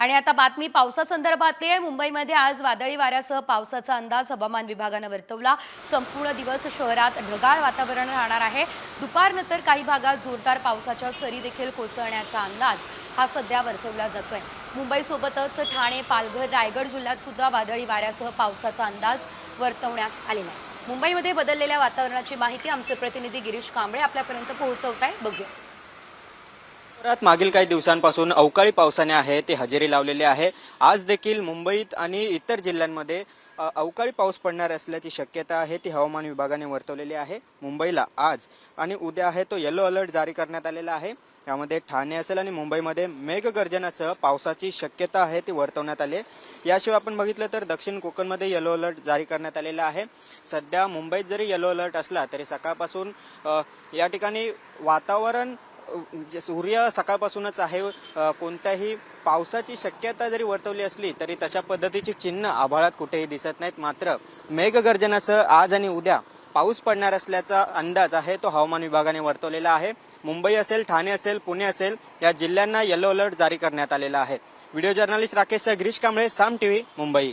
आणि आता बातमी पावसासंदर्भातली आहे. मुंबईमध्ये आज वादळी वाऱ्यासह पावसाचा अंदाज हवामान विभागानं वर्तवला. संपूर्ण दिवस शहरात ढगाळ वातावरण राहणार आहे. दुपारनंतर काही भागात जोरदार पावसाच्या सरी देखील कोसळण्याचा अंदाज हा सध्या वर्तवला जातोय. मुंबईसोबतच ठाणे पालघर रायगड जिल्ह्यात सुद्धा वादळी वाऱ्यासह पावसाचा अंदाज वर्तवण्यात आलेला आहे. मुंबईमध्ये बदललेल्या वातावरणाची माहिती आमचे प्रतिनिधी गिरीश कांबळे आपल्यापर्यंत पोहोचवत आहे बघूया. शहरात मागील काही दिवसांपासून अवकाळी पावसाने आहे ते हजेरी लावलेले आहे. आज देखील मुंबईत आणि इतर जिल्ह्यांमध्ये अवकाळी पाऊस पडणार असल्याची शक्यता आहे ती हवामान विभागाने वर्तवलेली आहे. मुंबईला आज आणि उद्या आहे तो येलो अलर्ट जारी करण्यात आलेला आहे. यामध्ये ठाणे असेल आणि मुंबईमध्ये मेघगर्जनासह पावसाची शक्यता आहे ती वर्तवण्यात आली आहे. याशिवाय आपण बघितलं तर दक्षिण कोकणमध्ये येलो अलर्ट जारी करण्यात आलेला आहे. सध्या मुंबईत जरी येलो अलर्ट असला तरी सकाळपासून या ठिकाणी वातावरण सूर्य सकाळपासूनच आहे कोणत्याही पावसाची शक्यता जरी वर्तवली असली तरी तशा पद्धतीची चिन्ह आभाळात कुठेही दिसत नाहीत. मात्र मेघगर्जनासह आज आणि उद्या पाऊस पडणार असल्याचा अंदाज आहे तो हवामान विभागाने वर्तवलेला आहे. मुंबई असेल ठाणे असेल पुणे असेल या जिल्ह्यांना येलो अलर्ट जारी करण्यात आलेला आहे. Video journalist Rakesh Girish Kamble Saam TV Mumbai.